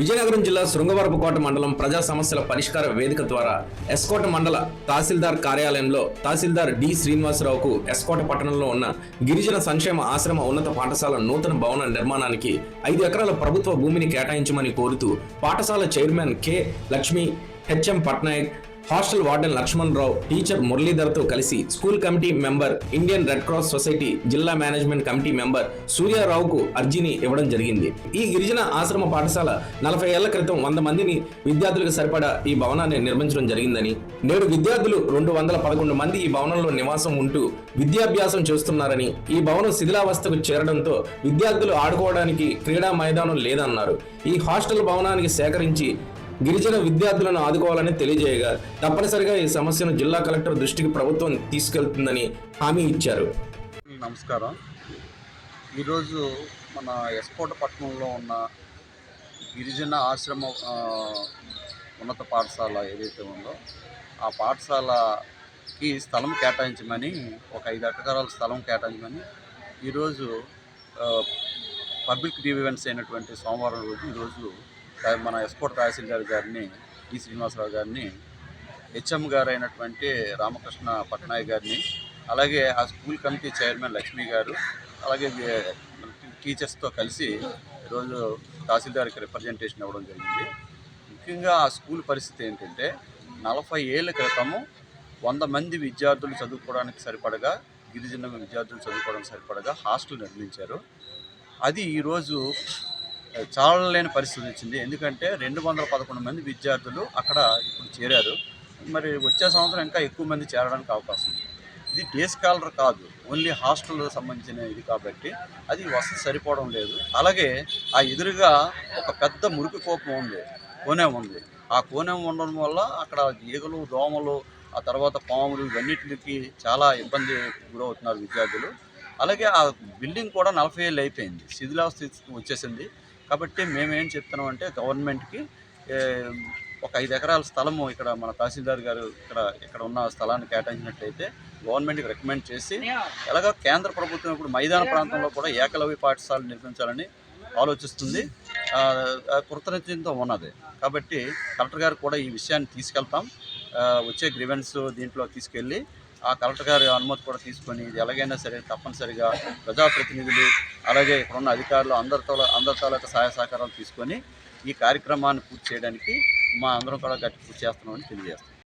విజయనగరం జిల్లా శృంగవరపుకోట మండలం ప్రజా సమస్యల పరిష్కార వేదిక ద్వారా ఎస్కోట మండల తహసీల్దార్ కార్యాలయంలో తహసీల్దార్ డి శ్రీనివాసరావుకు ఎస్కోట పట్టణంలో ఉన్న గిరిజన సంక్షేమ ఆశ్రమ ఉన్నత పాఠశాల నూతన భవన నిర్మాణానికి ఐదు ఎకరాల ప్రభుత్వ భూమిని కేటాయించమని కోరుతూ పాఠశాల chairman K Lakshmi HM Patnaik hostel warden Lakshman Rao teacher మురళీధర్తో కలిసి school committee member Indian Red Cross society జిల్లా మేనేజ్మెంట్ కమిటీ మెంబర్ సూర్యారావుకు అర్జీని ఇవ్వడం జరిగింది. ఈ గిరిజన ఆశ్రమ పాఠశాల నలభై ఏళ్ళ క్రితం వంద మందిని విద్యార్థులకు సరిపడా ఈ భవనాన్ని నిర్మించడం జరిగిందని. నేడు విద్యార్థులు రెండు వందల పదకొండు మంది ఈ భవనంలో నివాసం ఉంటూ విద్యాభ్యాసం చేస్తున్నారని ఈ భవనం శిథిలావస్థకు చేరడంతో విద్యార్థులు ఆడుకోవడానికి క్రీడా మైదానం లేదన్నారు. ఈ హాస్టల్ భవనానికి సేకరించి గిరిజన విద్యార్థులను ఆదుకోవాలని తెలియజేయగా తప్పనిసరిగా ఈ సమస్యను జిల్లా కలెక్టర్ దృష్టికి ప్రభుత్వం తీసుకెళ్తుందని హామీ ఇచ్చారు. నమస్కారం. ఈరోజు మన ఎస్కోట పట్టణంలో ఉన్న గిరిజన ఆశ్రమ ఉన్నత పాఠశాల ఏదైతే ఉందో ఆ పాఠశాలకి స్థలం కేటాయించమని ఒక ఐదు ఎకరాల స్థలం కేటాయించమని ఈరోజు పబ్లిక్ గ్రీవెన్స్ అయినటువంటి సోమవారం రోజు ఈరోజు మన ఎస్పోర్ట్ తహసీల్దార్ గారిని ఈ శ్రీనివాసరావు గారిని హెచ్ఎం గారు అయినటువంటి రామకృష్ణ పట్నాయక్ గారిని అలాగే ఆ స్కూల్ కమిటీ చైర్మన్ లక్ష్మి గారు అలాగే టీచర్స్తో కలిసి ఈరోజు తహసీల్దార్కి రిప్రజెంటేషన్ ఇవ్వడం జరిగింది. ముఖ్యంగా ఆ స్కూల్ పరిస్థితి ఏంటంటే నలభై ఏళ్ళ క్రితము వంద మంది విద్యార్థులు చదువుకోవడానికి సరిపడగా గిరిజన విద్యార్థులు చదువుకోవడానికి సరిపడగా హాస్టల్ నిర్మించారు. అది ఈరోజు చాలలేని పరిస్థితి వచ్చింది. ఎందుకంటే రెండు వందల పదకొండు మంది విద్యార్థులు అక్కడ ఇప్పుడు చేరారు. మరి వచ్చే సంవత్సరం ఇంకా ఎక్కువ మంది చేరడానికి అవకాశం ఉంది. ఇది డే స్కాలర్ కాదు ఓన్లీ హాస్టల్ సంబంధించిన ఇది కాబట్టి అది వసతి సరిపోవడం లేదు. అలాగే ఆ ఎదురుగా ఒక పెద్ద మురికి కోపం ఉంది కోనేం ఉంది. ఆ కోనేం ఉండడం వల్ల అక్కడ ఈగలు దోమలు ఆ తర్వాత పాములు ఇవన్నిటికి చాలా ఇబ్బంది గురవుతున్నారు విద్యార్థులు. అలాగే ఆ బిల్డింగ్ కూడా నలభై ఏళ్ళు అయిపోయింది. శిథిలావస్థ వచ్చేసింది. కాబట్టి మేమేం చెప్తున్నాం అంటే గవర్నమెంట్కి ఒక ఐదు ఎకరాల స్థలము ఇక్కడ మన తహసీల్దార్ గారు ఇక్కడ ఇక్కడ ఉన్న స్థలాన్ని కేటాయించినట్లయితే గవర్నమెంట్కి రికమెండ్ చేసి ఎలాగో కేంద్ర ప్రభుత్వం ఇప్పుడు మైదాన ప్రాంతంలో కూడా ఏకలవ్య పాఠశాలను నిర్మించాలని ఆలోచిస్తుంది. కృతజ్ఞతతో ఉన్నది. కాబట్టి కలెక్టర్ గారు కూడా ఈ విషయాన్ని తీసుకెళ్తాం. వచ్చే గ్రీవెన్స్ దీంట్లో తీసుకెళ్ళి ఆ కలెక్టర్ గారి అనుమతి కూడా తీసుకొని ఇది ఎలాగైనా సరే తప్పనిసరిగా ప్రజాప్రతినిధులు అలాగే ఇక్కడున్న అధికారులు అందరితో అందరితో యొక్క సహాయ సహకారాలు తీసుకొని ఈ కార్యక్రమాన్ని పూర్తి చేయడానికి మా అందరం కూడా గట్టి పూర్తి చేస్తున్నామని తెలియజేస్తాం